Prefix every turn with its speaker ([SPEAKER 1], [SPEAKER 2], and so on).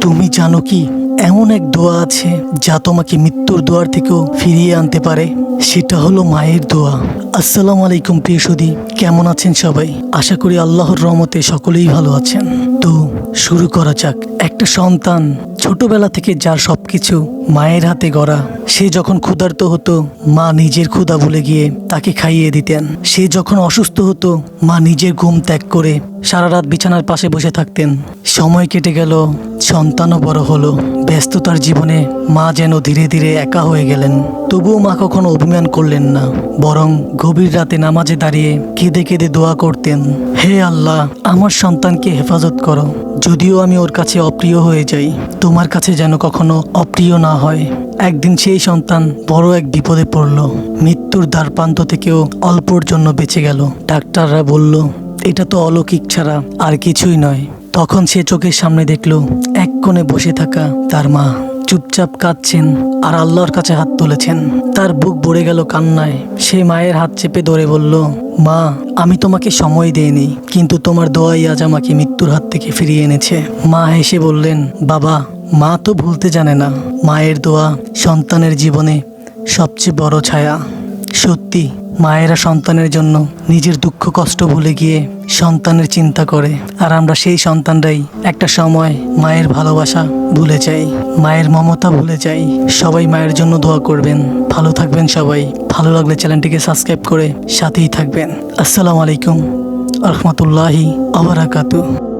[SPEAKER 1] তুমি জানো কি, এমন এক দোয়া আছে যা তোমাকে মৃত্যুর দোয়ার থেকেও ফিরিয়ে আনতে পারে? সেটা হলো মায়ের দোয়া। আসসালামু আলাইকুম প্রিয় সুদী কেমন আছেন সবাই? আশা করি আল্লাহর রহমতে সকলেই ভালো আছেন। তো শুরু করা যাক। একটা সন্তান ছোটবেলা থেকে যার সব কিছু মায়ের হাতে গড়া, সে যখন ক্ষুধার্ত হতো, মা নিজের ক্ষুধা ভুলে গিয়ে তাকে খাইয়ে দিতেন। সে যখন অসুস্থ হতো, মা নিজের ঘুম ত্যাগ করে সারা রাত বিছানার পাশে বসে থাকতেন। সময় কেটে গেল, সন্তানও বড় হলো। ব্যস্ততার জীবনে মা যেন ধীরে ধীরে একা হয়ে গেলেন। তবুও মা কখনো অভিমান করলেন না, বরং গভীর রাতে নামাজে দাঁড়িয়ে কেঁদে কেঁদে দোয়া করতেন, হে আল্লাহ, আমার সন্তানকে হেফাজত করো, যদিও আমি ওর কাছে অপ্রিয় হয়ে যাই, তোমার কাছে যেন কখনো অপ্রিয় না হয়। একদিন সেই সন্তান বড় এক বিপদে পড়ল, মৃত্যুর দ্বার প্রান্ত থেকেও অল্পর জন্য বেঁচে গেল। ডাক্তাররা বলল, এটা তো অলৌকিক ছাড়া আর কিছুই নয়। তখন সে চোখের সামনে দেখল, এক কোণে বসে থাকা তার মা। চুপচাপ কাঁদছেন আর আল্লাহর কাছে হাত তুলেছেন। তার বুক ভরে গেল কান্নায়। সে মায়ের হাত চেপে ধরে বলল, মা, আমি তোমাকে সময় দেইনি, কিন্তু তোমার দোয়াই আজ আমাকে মৃত্যুর হাত থেকে ফিরিয়ে এনেছে। মা হেসে বললেন, বাবা, মা তো ভুলতে জানে না, মায়ের দোয়া সন্তানের জীবনে সবচেয়ে বড় ছায়া। সত্যি, মায়েরা সন্তানের জন্য নিজের দুঃখ কষ্ট ভুলে গিয়ে সন্তানের চিন্তা করে। আর আমরা সেই সন্তানরাই একটা সময় মায়ের ভালোবাসা ভুলে যাই, মায়ের মমতা ভুলে যাই। সবাই মায়ের জন্য দোয়া করবেন। ভালো থাকবেন সবাই। ভালো লাগলে চ্যানেলটিকে সাবস্ক্রাইব করে সাথেই থাকবেন। আসসালামু আলাইকুম। রহমতুল্লাহি আবরাকাতু।